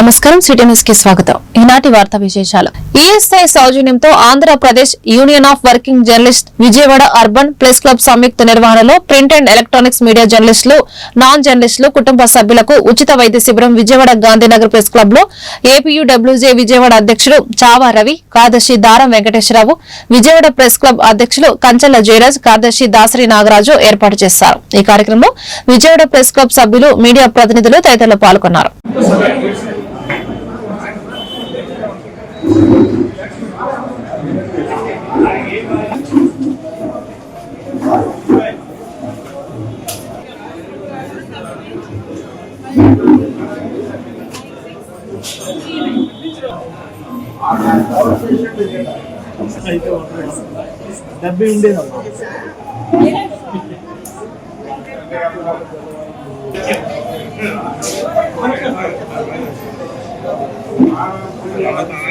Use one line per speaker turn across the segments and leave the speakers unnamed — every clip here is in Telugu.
నమస్కారం. సిటీ న్యూస్కి స్వాగతం. ఈనాటి వార్తా విశేషాలు. ఈఎస్ఐ సౌజన్యంతో Andhra Pradesh union of working journalist Vijayawada urban press club సంయుక్త నిర్వహణలో ప్రింట్ అండ్ ఎలక్ట్రానిక్స్ మీడియా జర్నలిస్టులు నాన్ జర్నలిస్టులు కుటుంబ సభ్యులకు ఉచిత వైద్య శిబిరం విజయవాడ గాంధీనగర్ ప్రెస్ క్లబ్లో ఏపీయూడబ్ల్యూజే విజయవాడ అధ్యక్షుడు చావా రవి కార్యదర్శి దారం వెంకటేశ్వరరావు విజయవాడ ప్రెస్ క్లబ్ అధ్యక్షులు కంచెల జయరాజ్ కార్యదర్శి దాసరి నాగరాజు ఏర్పాటు చేశారు. ఈ కార్యక్రమంలో విజయవాడ ప్రెస్ క్లబ్ సభ్యులు మీడియా ప్రతినిధులు తదితరులు పాల్గొన్నారు.
డెబ్బై ఉండేదమ్మా.
చెప్పాము
ఈ వ్యారికోస్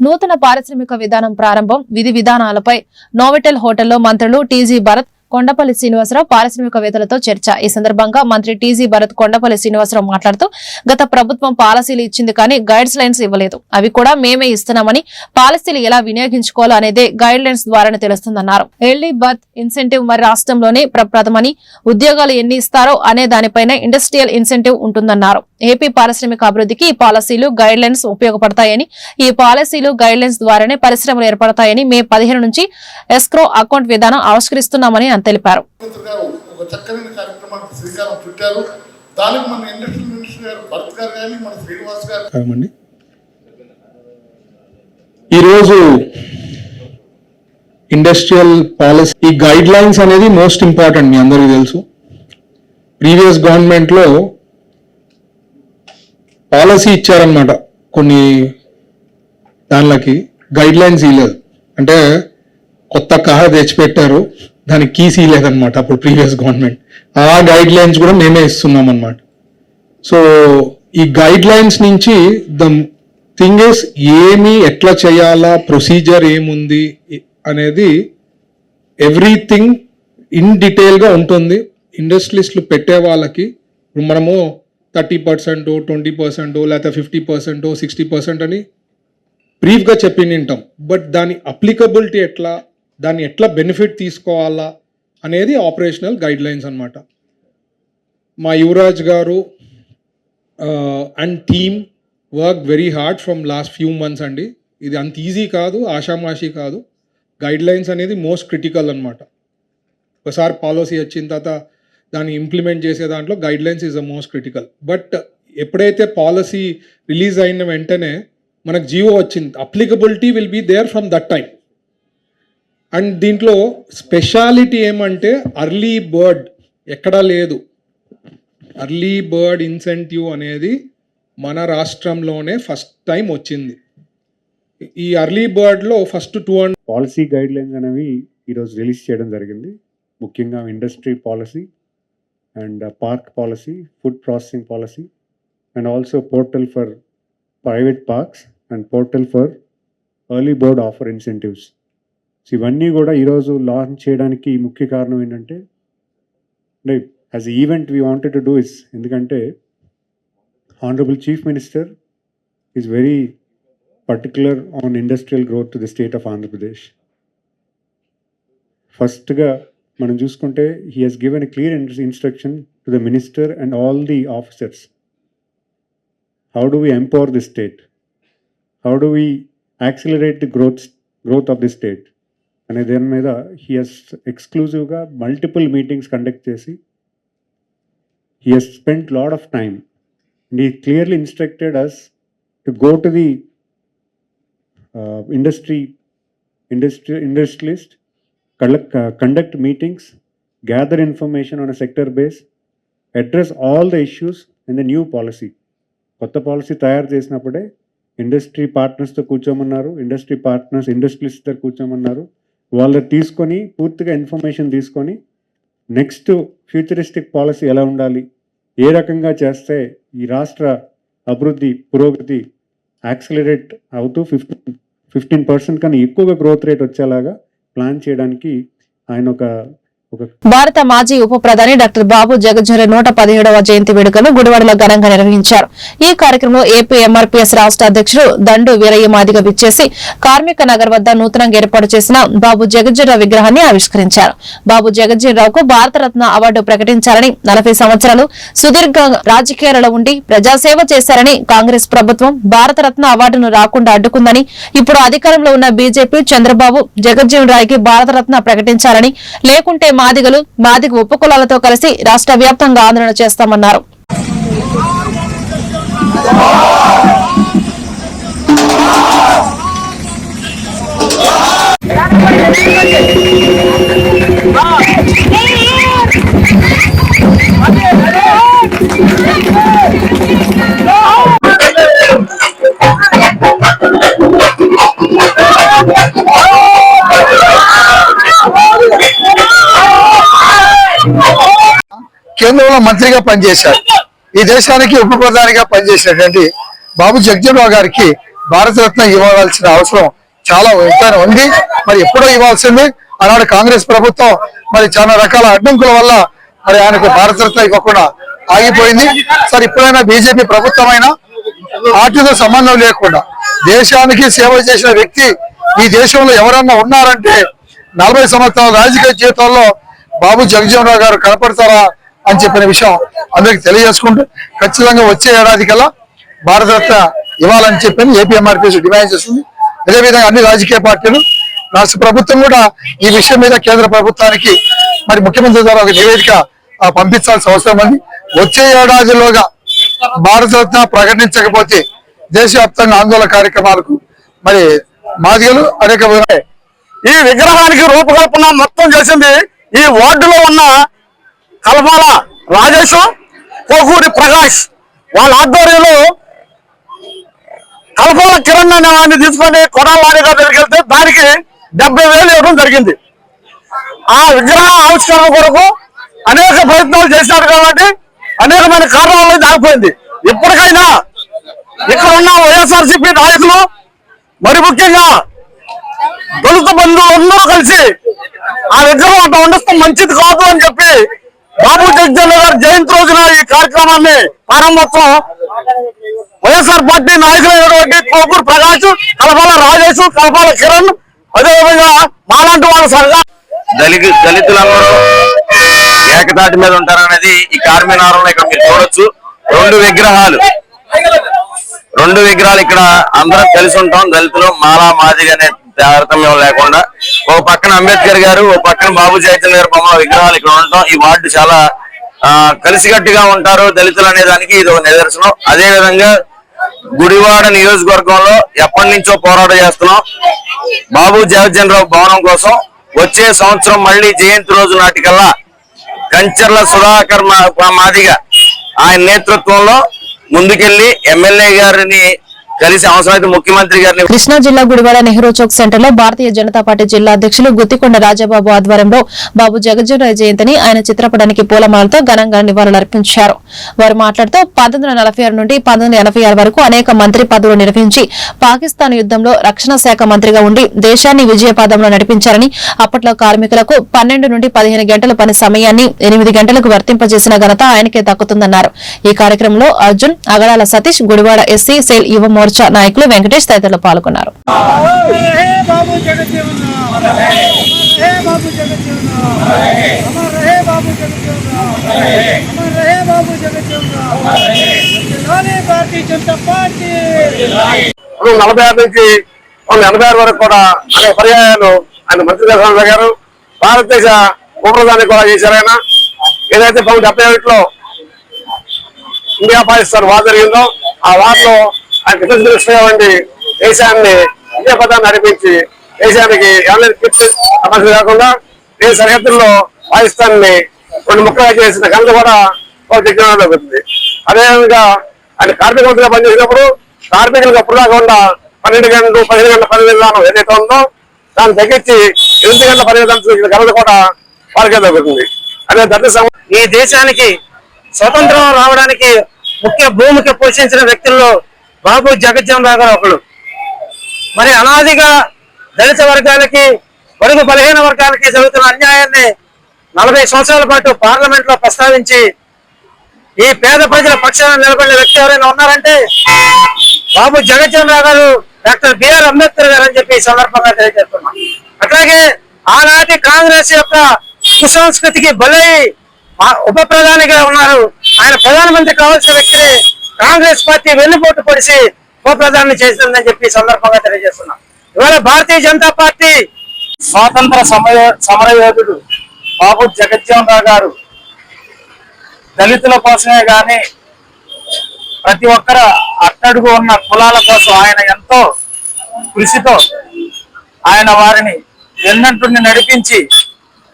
నూతన పారిశ్రామిక విధానం ప్రారంభం విధి విధానాలపై నోవెటల్ హోటల్లో మంత్రులు టీజీ భరత్ కొండపల్లి శ్రీనివాసరావు పారిశ్రామికవేత్తలతో చర్చ. ఈ సందర్భంగా మంత్రి టీజీ భరత్ కొండపల్లి శ్రీనివాసరావు మాట్లాడుతూ గత ప్రభుత్వం పాలసీలు ఇచ్చింది కానీ గైడ్స్ లైన్స్ ఇవ్వలేదు. అవి కూడా మేమే ఇస్తున్నామని పాలసీలు ఎలా వినియోగించుకోవాలో అనేదే గైడ్ లైన్స్ ద్వారానే తెలుస్తుందన్నారు. ఎర్లీ బర్త్ ఇన్సెంటివ్ మరి రాష్ట్రంలోనే ప్రప్రథమని ఉద్యోగాలు ఎన్ని ఇస్తారో అనే దానిపైన ఇండస్ట్రియల్ ఇన్సెంటివ్ ఉంటుందన్నారు. ఏపీ పారిశ్రామిక అభివృద్ధికి ఈ పాలసీలు గైడ్ లైన్స్ ఉపయోగపడతాయని ఈ పాలసీలు గైడ్ లైన్స్ ద్వారానే పరిశ్రమలు ఏర్పడతాయని మే పదిహేను నుంచి ఎస్క్రో అకౌంట్ విధానం ఆవిష్కరిస్తున్నామని ఆయన తెలిపారు.
ముఖ్యమంత్రి గారు ఒక చక్కని కార్యక్రమానికి శ్రీకారం చుట్టారు. దానికి మన ఇండస్ట్రియల్ మినిస్టర్ గారు భరత్ గారు కానీ మన శ్రీనివాస్ గారు
కామండి ఈరోజు ఇండస్ట్రియల్ పాలసీ ఈ గైడ్ లైన్స్ అనేది మోస్ట్ ఇంపార్టెంట్ మీ అందరికీ తెలుసు. ప్రీవియస్ గవర్నమెంట్లో పాలసీ ఇచ్చారనమాట కొన్ని దానిలకి. గైడ్ లైన్స్ ఇవ్వలేదు అంటే కొత్త కార్ తెచ్చిపెట్టారు. దానికి కీసీ లేదనమాట అప్పుడు ప్రీవియస్ గవర్నమెంట్ ఆ గైడ్ లైన్స్ కూడా మేమే ఇస్తున్నాం అనమాట సో ఈ గైడ్ లైన్స్ నుంచి ద థింగ్ ఇస్ ఏమి ఎట్లా చేయాలా ప్రొసీజర్ ఏముంది అనేది ఎవ్రీథింగ్ ఇన్ డీటెయిల్గా ఉంటుంది. ఇండస్ట్రీస్లు పెట్టే వాళ్ళకి ఇప్పుడు మనము థర్టీ పర్సెంట్ ట్వంటీ పర్సెంట్ లేకపోతే ఫిఫ్టీ పర్సెంట్ సిక్స్టీ పర్సెంట్ అని బ్రీఫ్గా చెప్పింటాం బట్ దాని అప్లికబిలిటీ ఎట్లా దాన్ని ఎట్లా బెనిఫిట్ తీసుకోవాలా అనేది ఆపరేషనల్ గైడ్ లైన్స్ అనమాట మా Yuvaraj garu and team work very hard from last few months అండి. ఇది అంత ఈజీ కాదు ఆషామాషి కాదు. గైడ్ లైన్స్ అనేది మోస్ట్ క్రిటికల్ అనమాట ఒకసారి పాలసీ వచ్చిన తర్వాత దాన్ని ఇంప్లిమెంట్ చేసే దాంట్లో guidelines is the most critical. But ఎప్పుడైతే పాలసీ రిలీజ్ అయిన వెంటనే మనకు జియో వచ్చింది applicability will be there from that time and దీంట్లో స్పెషాలిటీ ఏమంటే అర్లీ బర్డ్ ఎక్కడా లేదు. అర్లీ బర్డ్ ఇన్సెంటివ్ అనేది మన రాష్ట్రంలోనే ఫస్ట్ టైం వచ్చింది. ఈ early బర్డ్లో first two and
policy guidelines అనేవి ఈరోజు రిలీజ్ చేయడం జరిగింది. ముఖ్యంగా industry policy and park policy food processing policy and also portal for private parks and portal for early bird offer incentives. So ఇవన్నీ కూడా ఈరోజు లాంచ్ చేయడానికి ముఖ్య కారణం ఏంటంటే అంటే as event we wanted to do is ఎందుకంటే honourable chief minister is very particular on industrial growth to the state of Andhra Pradesh ఫస్ట్గా మనం చూసుకుంటే he has given a clear instruction to the minister and all the officers how do we empower the state how do we accelerate the growth growth of the state అనే దాని మీద హియస్ ఎక్స్క్లూజివ్గా మల్టిపుల్ మీటింగ్స్ కండక్ట్ చేసి he he's spend lot of time and he clearly instructed us to go to the industry industry industrialist collect conduct meetings gather information on a sector base address all the issues in the new policy కొత్త పాలసీ తయారు చేసినప్పుడే ఇండస్ట్రీ పార్ట్నర్స్తో కూర్చోమన్నారు ఇండస్ట్రీ పార్ట్నర్స్ ఇండస్ట్రియలిస్ట్తో కూర్చోమన్నారు. వాళ్ళ తీసుకొని పూర్తిగా ఇన్ఫర్మేషన్ తీసుకొని నెక్స్ట్ ఫ్యూచరిస్టిక్ పాలసీ ఎలా ఉండాలి? ఏ రకంగా చేస్తే ఈ రాష్ట్ర అభివృద్ధి పురోగతి యాక్సిలరేట్ అవుతూ ఫిఫ్టీన్ ఫిఫ్టీన్ పర్సెంట్ కన్నా ఎక్కువగా గ్రోత్ రేట్ వచ్చేలాగా ప్లాన్ చేయడానికి ఆయన ఒక ఒక
భారత మాజీ ఉప ప్రధాని డాక్టర్ బాబు జగజ్జరి నూట పదిహేడవ జయంతి వేడుకను గుడివాడలో ఘనంగా నిర్వహించారు. ఈ కార్యక్రమంలో ఏపీ ఎంఆర్పీఎస్ రాష్ట అధ్యక్షుడు దండు వీరయ్య మాదిగ విచ్చేసి కార్మిక నగర్ వద్ద నూతనంగా ఏర్పాటు చేసిన బాబు జగజ్జీరావు విగ్రహాన్ని ఆవిష్కరించారు. బాబు జగజ్జీరావుకు భారతరత్న అవార్డు ప్రకటించారని నలభై సంవత్సరాలు సుదీర్ఘ రాజకీయాలలో ఉండి ప్రజాసేవ చేశారని కాంగ్రెస్ ప్రభుత్వం భారతరత్న అవార్డును రాకుండా అడ్డుకుందని ఇప్పుడు అధికారంలో ఉన్న బీజేపీ చంద్రబాబు జగజ్జీవన్ రాయ్కి భారతరత్న ప్రకటించాలని లేకుంటే మాదిగలు మాదిగ ఉపకులాలతో కలిసి రాష్ట్ర వ్యాప్తంగా ఆందోళన చేస్తామన్నారు.
కేంద్రంలో మంత్రిగా పనిచేశారు. ఈ దేశానికి ఉప ప్రధానిగా పనిచేసినటువంటి బాబు జగజీవరావు గారికి భారతరత్న ఇవ్వాల్సిన అవసరం చాలా ఎంతైనా ఉంది. మరి ఎప్పుడో ఇవ్వాల్సింది? ఆనాడు కాంగ్రెస్ ప్రభుత్వం మరి చాలా రకాల అడ్డంకుల వల్ల మరి ఆయనకు భారతరత్న ఇవ్వకుండా ఆగిపోయింది. సరే ఇప్పుడైనా బీజేపీ ప్రభుత్వమైనా? పార్టీతో సంబంధం లేకుండా దేశానికి సేవ చేసిన వ్యక్తి ఈ దేశంలో ఎవరన్నా ఉన్నారంటే నలభై సంవత్సరాల రాజకీయ జీవితంలో బాబు జగజీవనరావు గారు కనపడతారా? అని చెప్పిన విషయం అందరికి తెలియజేసుకుంటూ ఖచ్చితంగా వచ్చే ఏడాది కల్లా భారతరత్న ఇవ్వాలని చెప్పి ఏపీఎంఆర్పీఎస్ డిమాండ్ చేస్తుంది. అదేవిధంగా అన్ని రాజకీయ పార్టీలు రాష్ట్ర ప్రభుత్వం కూడా ఈ విషయం మీద కేంద్ర ప్రభుత్వానికి మరి ముఖ్యమంత్రి ద్వారా ఒక నివేదిక పంపించాల్సిన అవసరం ఉంది. వచ్చే ఏడాదిలోగా భారతరత్న ప్రకటించకపోతే దేశవ్యాప్తంగా ఆందోళన కార్యక్రమాలకు మరి మాదిగలు అనేక
ఈ విగ్రహానికి రూపకల్పన మొత్తం చేసింది ఈ వార్డులో ఉన్న కల్పాల రాజేష్ కోకూరి ప్రకాష్ వాళ్ళ ఆధ్వర్యంలో కల్పాల కిరణ్ అనే వాడిని తీసుకొని కొడాలాడిగా దగ్గరికి దానికి డెబ్బై వేలు ఇవ్వడం జరిగింది. ఆ విగ్రహ ఆవిష్కరణ కొరకు అనేక ప్రయత్నాలు చేశారు కాబట్టి అనేకమైన కారణాలు దాగిపోయింది ఇప్పటికైనా ఇక్కడ ఉన్న వైఎస్ఆర్సీపీ నాయకులు మరి ముఖ్యంగా దళిత బంధువులు అందరూ కలిసి ఆ విగ్రహం అంత ఉండడం మంచిది కాదు అని చెప్పి బాబు జగజన్ గారి జయంతి రోజున ఈ కార్యక్రమాన్ని ప్రారంభోత్సవం వైఎస్ఆర్ పార్టీ నాయకులైనటువంటి కోపూరు ప్రకాష్ కలపాల రాజేష్ కలపాల కిరణ్ అదేవిధంగా మాలాంటి వాళ్ళ సరదా.
దళిత దళితులందరూ ఏకతాటి మీద ఉంటారనేది ఈ కార్మినారంలో ఇక్కడ మీరు చూడొచ్చు. రెండు విగ్రహాలు. రెండు విగ్రహాలు ఇక్కడ అందరం కలిసి ఉంటాం. దళితులు మాలా మాదిరి అనే తారతమ్యం లేకుండా. ఓ పక్కన అంబేద్కర్ గారు ఓ పక్కన బాబు చైతన్య గారు బొమ్మల విగ్రహాలు ఇక్కడ ఉండటం. ఈ వార్డు చాలా ఆ, కలిసికట్టుగా ఉంటారు దళితులు అనే దానికి ఇది ఒక నిదర్శనం. అదే విధంగా గుడివాడ నియోజకవర్గంలో ఎప్పటి నుంచో పోరాటం చేస్తున్నాం. బాబు జగజ్జన్ రావు భవనం కోసం వచ్చే సంవత్సరం మళ్ళీ జయంతి రోజు నాటికల్లా కంచర్ల సుధాకర్ మాదిగా ఆయన నేతృత్వంలో ముందుకెళ్ళి ఎమ్మెల్యే గారిని కలిసి అవసరమైతే ముఖ్యమంత్రి గారిని
కృష్ణా జిల్లా గుడివాడ నెహ్రూ చౌక్ సెంటర్లో భారతీయ జనతా పార్టీ జిల్లా అధ్యక్షులు గుత్తికొండ రాజబాబు ఆధ్వర్యంలో బాబు జగజ్జనరావు జయంతిని ఆయన చిత్రపటానికి పూలమాలతో ఘనంగా నివాళులర్పించారు వారు మాట్లాడుతూ పంతొమ్మిది నలభై ఆరు నుండి పంతొమ్మిది ఎనభై ఆరు వరకు అనేక మంత్రి పదవులు నిర్వహించి పాకిస్తాన్ యుద్ధంలో రక్షణ శాఖ మంత్రిగా ఉండి దేశాన్ని విజయపాదంలో నడిపించారని అప్పట్లో కార్మికులకు పన్నెండు నుండి పదిహేను గంటల పని సమయాన్ని ఎనిమిది గంటలకు వర్తింపజేసిన ఘనత ఆయనకే దక్కుతుందన్నారు. ఈ కార్యక్రమంలో అర్జున్ అగడాల సతీష్ గుడివాడ ఎస్సీ సెల్ యువ మోర్చా నాయకులు వెంకటేష్ తదితరులు పాల్గొన్నారు.
నలభై ఆరు నుంచి ఎనభై ఆరు వరకు కూడా అనేక పర్యాయాలు ఆయన మంత్రి దర్శనం జరిగారు భారతదేశ ఉపప్రధాని కూడా చేశారు ఆయన. ఏదైతే పంతొమ్మిది డెబ్బై ఒకటిలో ఇండియా పాకిస్తాన్ వార్ జరిగిందో ఆ వార్లో ఆ డిఫెన్స్ మినిస్టర్ ఉండి దేశాన్ని విజయ పదాన్ని నడిపించి దేశానికి ఎవరి కీర్తి సమస్య కాకుండా దేశ సరిహద్దుల్లో పాకిస్తాన్ని రెండు ముక్కలుగా చేసిన ఘనత కూడా ఒక దిగ్గజంలో అదేవిధంగా ఆయన కార్మిక మంత్రిగా పనిచేసినప్పుడు కార్మికులకు అప్పుడు కాకుండా పన్నెండు గంటలు పదిహేను గంటల పని విధానం ఏదైతే ఉందో దాన్ని తగ్గించి ఎనిమిది గంటల పని విధానం చూసిన ఘనత కూడా వారికే దొరుకుతుంది అదే దర్శ
ఈ దేశానికి
స్వతంత్రం రావడానికి ముఖ్య భూమిక పోషించిన వ్యక్తుల్లో బాబు జగజ్జం రాగారు ఒకళ్ళు. మరి అనాదిగా దళిత వర్గాలకి బడుగు బలహీన వర్గాలకి జరుగుతున్న అన్యాయాన్ని నలభై సంవత్సరాల పాటు పార్లమెంట్లో ప్రస్తావించి ఈ పేద ప్రజల పక్షాన నిలబడిన వ్యక్తి ఎవరైనా ఉన్నారంటే బాబు జగజ్జన్ రావు గారు డాక్టర్ బిఆర్ అంబేద్కర్ గారు అని చెప్పి ఈ సందర్భంగా తెలియజేస్తున్నాం. అట్లాగే ఆనాటి కాంగ్రెస్ యొక్క కుసంస్కృతికి బలై ఉప ప్రధానిగా ఉన్నారు. ఆయన ప్రధానమంత్రి కావాల్సిన వ్యక్తిని కాంగ్రెస్ పార్టీ వెన్నుపోటు పొడిసి ఉప చేసిందని చెప్పి సందర్భంగా తెలియజేస్తున్నాం. ఇవాళ భారతీయ జనతా పార్టీ స్వాతంత్ర సమయ సమరయోధుడు బాబు జగజ్జీవన్ రావు గారు దళితుల కోసమే కానీ ప్రతి ఒక్కర అట్టడుగు ఉన్న కులాల కోసం ఆయన ఎంతో కృషితో ఆయన వారిని ఎన్నంటుని నడిపించి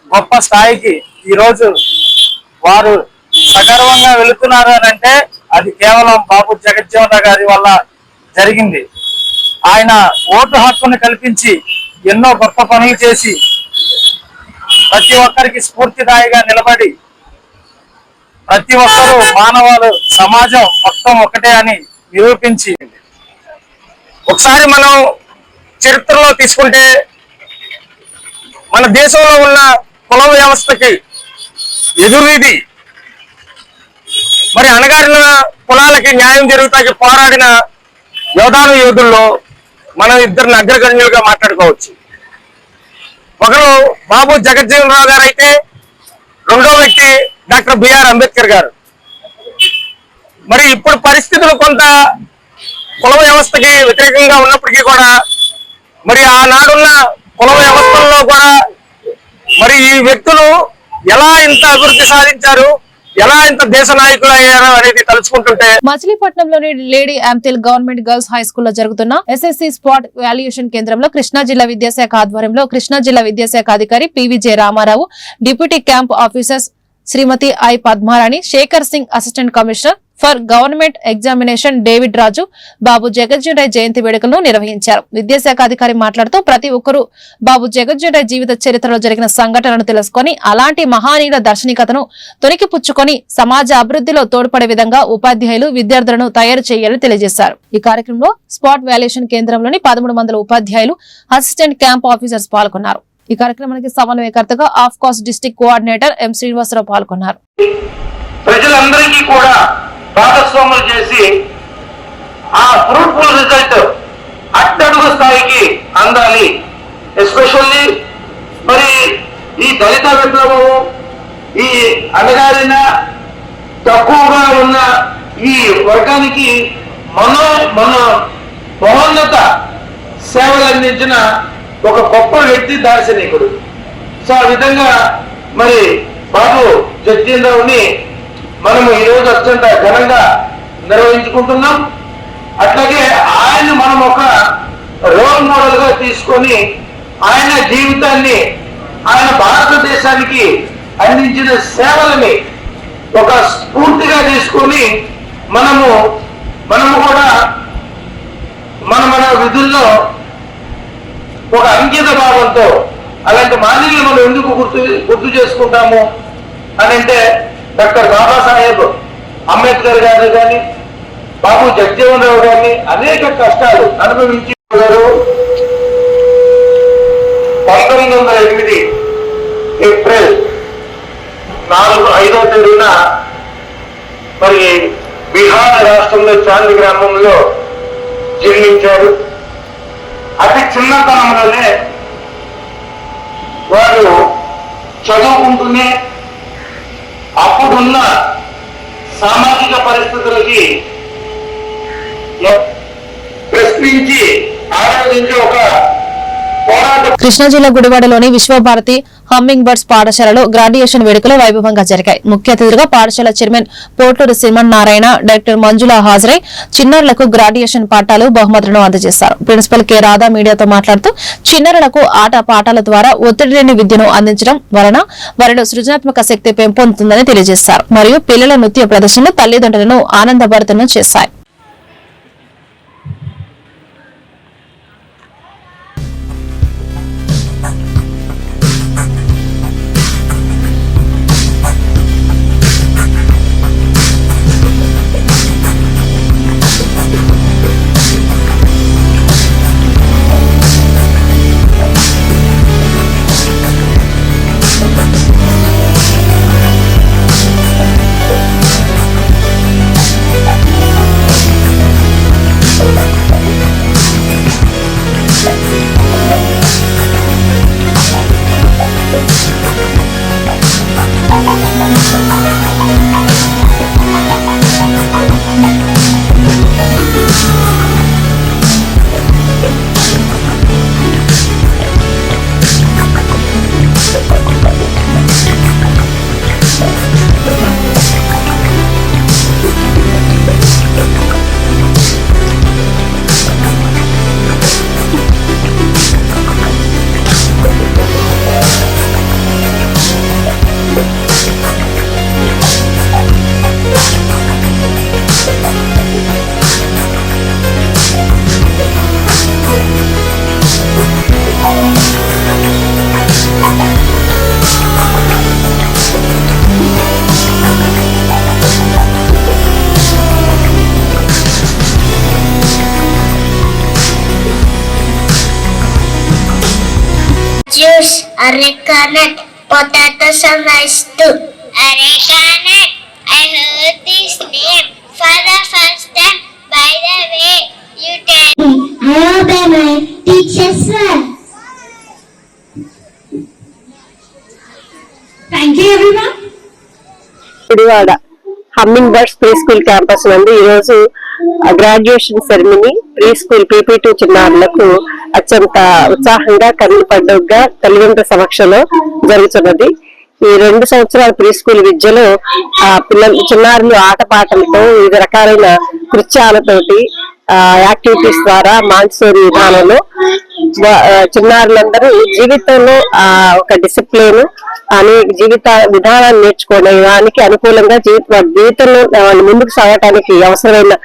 గొప్ప స్థాయికి ఈరోజు వారు సగర్వంగా వెళుతున్నారు అని అంటే అది కేవలం బాబు జగజ్జీవన్ గారి వల్ల జరిగింది. ఆయన ఓటు హక్కును కల్పించి ఎన్నో గొప్ప పనులు చేసి ప్రతి ఒక్కరికి స్ఫూర్తిదాయిగా నిలబడి ప్రతి ఒక్కరూ మానవాలు సమాజం మొత్తం ఒకటే అని నిరూపించి ఒకసారి మనం చరిత్రలో తీసుకుంటే మన దేశంలో ఉన్న కుల వ్యవస్థకి ఎదురీది మరి అణగారిన కులాలకి న్యాయం జరుగుతాకి పోరాడిన యోధాను యోధుల్లో మనం ఇద్దరిని అగ్రగణ్యులుగా మాట్లాడుకోవచ్చు. ఒకరు బాబు జగజ్జీవన్ రావు గారు అయితే రెండో వ్యక్తి డాక్టర్ బిఆర్ అంబేద్కర్ గారు. మరి ఇప్పుడు పరిస్థితులు కొంత కుల వ్యవస్థకి వ్యతిరేకంగా ఉన్నప్పటికీ కూడా మరి ఆనాడున్న కుల వ్యవస్థల్లో కూడా మరి ఈ వ్యక్తులు ఎలా ఇంత అభివృద్ధి సాధించారు? ఎలా ఇంత దేశ నాయకులు అయ్యారో అనేది తలుచుకుంటుంటే
మచిలీపట్నంలోని lady Ampthill government girls high స్కూల్లో జరుగుతున్న ఎస్ఎస్సి స్పాట్ వాల్యుయేషన్ కేంద్రంలో కృష్ణా జిల్లా విద్యాశాఖ ఆధ్వర్యంలో కృష్ణా జిల్లా విద్యాశాఖ అధికారి PVJ Ramarao deputy camp officers Srimati I Padmarani Shekhar Singh assistant commissioner for government examination David Raju Babu Jagjivan Rai జయంతి వేడుకలను నిర్వహించారు. విద్యాశాఖ అధికారి మాట్లాడుతూ ప్రతి ఒక్కరూ బాబు జగజ్జన్ రాయ్ జీవిత చరిత్రలో జరిగిన సంఘటనలను తెలుసుకొని అలాంటి మహానీయుల దర్శనికతను తొనికిపుచ్చుకొని సమాజ అభివృద్ధిలో తోడ్పడే విధంగా ఉపాధ్యాయులు విద్యార్థులను తయారు చేయాలని తెలియజేశారు. ఈ కార్యక్రమంలో స్పాట్ వాల్యుయేషన్ కేంద్రంలోని పదమూడు వందల ఉపాధ్యాయులు అసిస్టెంట్ క్యాంప్ ఆఫీసర్స్ పాల్గొన్నారు. ఈ కార్యక్రమానికి సమన్వయకర్తగా ఆఫ్ కాస్ట్ డిస్టిక్ కోఆర్డినేటర్ ఎం శ్రీనివాసరావు పాల్గొన్నారు.
ప్రజలందరికీ కూడా ఆ ఫ్రూట్ఫుల్ రిజల్ట్ అట్టడుగు స్థాయికి అందాలి. ఎస్పెషల్లీ మరి ఈ దళిత విప్లవము ఈ అణగారిన తక్కువగా ఉన్న ఈ వర్గానికి మనో మన మహోన్నత సేవలు అందించిన ఒక గొప్ప వ్యక్తి దార్శనికుడు. సో ఆ విధంగా మరి బాబు జగ్జీంద్రావుని మనము ఈ రోజు అత్యంత ఘనంగా నిర్వహించుకుంటున్నాం. అట్లాగే ఆయన మనం ఒక రోల్ మోడల్గా తీసుకొని ఆయన జీవితాన్ని ఆయన భారతదేశానికి అందించిన సేవలని ఒక స్ఫూర్తిగా తీసుకొని మనము మనము కూడా మన మన విధుల్లో ఒక అంకిత భావంతో అలాంటి మాదిరిని మనం ఎందుకు గుర్తు గుర్తు చేసుకుంటాము అని అంటే డాక్టర్ బాబాసాహెబ్ అంబేద్కర్ గారు కానీ బాబు జగజీవన్ రావు గారిని అనేక కష్టాలు అనుభవించి గారు పంతొమ్మిది వందల ఎనిమిది ఏప్రిల్ నాలుగు ఐదో తేదీన మరి బీహార్ రాష్ట్రంలో చాంది గ్రామంలో జన్మించారు అతి చిన్నతనంలోనే వారు చదువుకుంటూనే అప్పుడున్న సామాజిక పరిస్థితులకి ప్రశ్నించి ఒక
కృష్ణా జిల్లా గుడివాడలోని విశ్వభారతి హమ్మింగ్ బర్డ్స్ పాఠశాలలో గ్రాడ్యుయేషన్ వేడుకలు వైభవంగా జరిగాయి. ముఖ్య అతిథిగా పాఠశాల చైర్మన్ పోటూరు శ్రీమన్ నారాయణ డైరెక్టర్ మంజుల హాజరై చిన్నారులకు గ్రాడ్యుయేషన్ పాఠాలు బహుమతులను అందజేశారు. Principal K. రాధా మీడియాతో మాట్లాడుతూ చిన్నారులకు ఆట పాఠాల ద్వారా ఒత్తిడి లేని విద్యను అందించడం వలన వారిలో సృజనాత్మక శక్తి పెంపొందుతుందని తెలియజేశారు. మరియు పిల్లల నృత్య ప్రదర్శనలు తల్లిదండ్రులను ఆనందభరితను చేశాయి.
Potatoes are nice too. Areca nut. I heard this name for the first time. By the way, you tell me. I obey my teachers well. Thank you everyone.
Gudivada humming birds pre school campus నందు ఈ రోజు graduation ceremony pre school PP two చిన్నారులకు అత్యంత ఉత్సాహంగా కన్నుల పండుగగా తల్లిదండ్రుల సమక్షంలో జరుగుతున్నది ఈ రెండు సంవత్సరాల ప్రీ స్కూల్ విద్యలో ఆ పిల్లలు చిన్నారులు ఆటపాటలతో వివిధ రకాలైన కృత్యాలతోటి యాక్టివిటీస్ ద్వారా మాన్సూరి విధానంలో చిన్నారులందరూ జీవితంలో ఆ ఒక డిసిప్లిన్ అనే జీవిత విధానాన్ని నేర్చుకోవడానికి అనుకూలంగా జీవిత జీవితంలో వాళ్ళు ముందుకు సాగటానికి అవసరమైన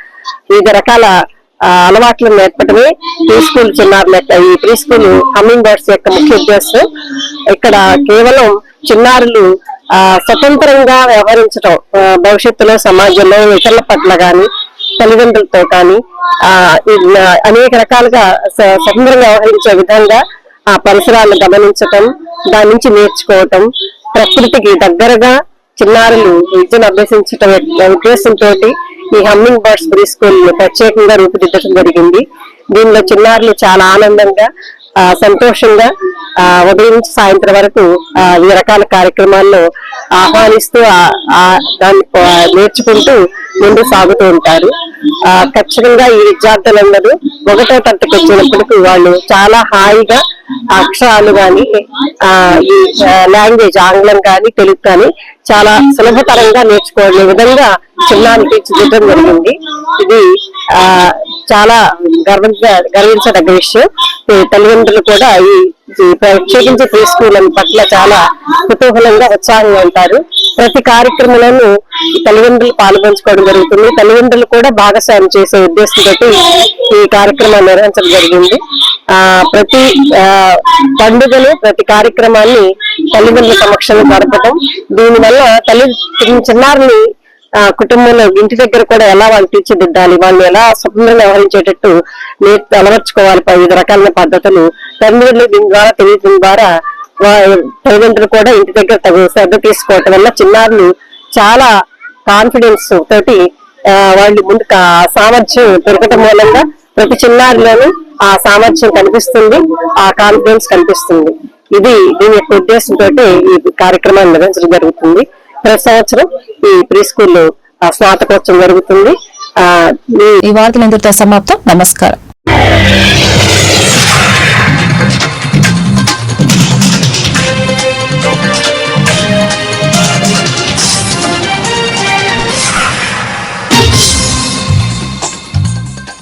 వివిధ రకాల అలవాట్లను నేర్పడమే ప్రీ స్కూల్ చిన్నారుల యొక్క ఈ ప్రీ స్కూల్ హమ్మింగ్ బర్డ్స్ యొక్క ముఖ్య ఉద్దేశం. ఇక్కడ కేవలం చిన్నారులు ఆ స్వతంత్రంగా వ్యవహరించడం భవిష్యత్తులో సమాజంలో ఇతరుల పట్ల కానీ తల్లిదండ్రులతో కానీ ఆ అనేక రకాలుగా స్వతంత్రంగా వ్యవహరించే విధంగా ఆ పరిసరాలను గమనించటం దాని నుంచి నేర్చుకోవటం ప్రకృతికి దగ్గరగా చిన్నారులు విద్యను అభ్యసించటం ఉద్దేశంతో ఈ హమ్మింగ్ బర్డ్స్ ప్రీ స్కూల్ ప్రత్యేకంగా రూపుదిద్దడం జరిగింది. దీనిలో చిన్నారులు చాలా ఆనందంగా సంతోషంగా ఉదయం నుంచి సాయంత్రం వరకు వివిధ రకాల కార్యక్రమాల్లో ఆహ్వానిస్తూ దాన్ని నేర్చుకుంటూ ముందు సాగుతూ ఉంటారు. ఖచ్చితంగా ఈ విద్యార్థులందరూ ఒకటో తరగతికి వచ్చినప్పటికీ వాళ్ళు చాలా హాయిగా అక్షరాలు గాని ఆ ఈ లాంగ్వేజ్ ఆంగ్లం కానీ తెలుగు కానీ చాలా సులభతరంగా నేర్చుకోవడం విధంగా చిన్నానికి చూడటం జరిగింది. ఇది ఆ చాలా గర్వించ గర్వించదగ్గ విషయం. ఈ తల్లిదండ్రులు కూడా ఈ ఈ ప్రత్యేకించి ప్రీ స్కూల్ పట్ల చాలా కుతూహలంగా ఉత్సాహంగా ఉంటారు. ప్రతి కార్యక్రమంలోనూ ఈ తల్లిదండ్రులు పాల్గొంచుకోవడం జరుగుతుంది. తల్లిదండ్రులు కూడా భాగస్వామ్యం చేసే ఉద్దేశంతో ఈ కార్యక్రమాన్ని నిర్వహించడం జరిగింది. ఆ ప్రతి ఆ, పండుగలు ప్రతి కార్యక్రమాన్ని తల్లిదండ్రుల సమక్షంలో జరపడం దీనివల్ల తల్లి చిన్నారిని చిన్నారుని ఆ కుటుంబంలో ఇంటి దగ్గర కూడా ఎలా వాళ్ళు తీర్చిదిద్దాలి వాళ్ళు ఎలా స్వతంత్రంగా వ్యవహరించేటట్టు నేర్చు అలవర్చుకోవాలి వివిధ రకాలైన పద్ధతులు తల్లిదండ్రులు దీని ద్వారా తెలియజేయడం ద్వారా తల్లిదండ్రులు కూడా ఇంటి దగ్గర తగు శ్రద్ధ తీసుకోవటం వల్ల చిన్నారులు చాలా కాన్ఫిడెన్స్ తోటి వాళ్ళు ముందు సామర్థ్యం పెరగటం మూలంగా ప్రతి చిన్నారిలోనూ ఆ సామర్థ్యం కనిపిస్తుంది ఆ కాన్ఫిడెన్స్ కనిపిస్తుంది. ఇది దీని యొక్క ఉద్దేశంతో ఈ కార్యక్రమాన్ని నిర్వహించడం జరుగుతుంది. ప్రతి సంవత్సరం ఈ ప్రీ స్కూల్ స్నాతకోత్సవం జరుగుతుంది. ఆ ఈ
ఈ వార్తలు ఇంతటితో సమాప్తం. నమస్కారం.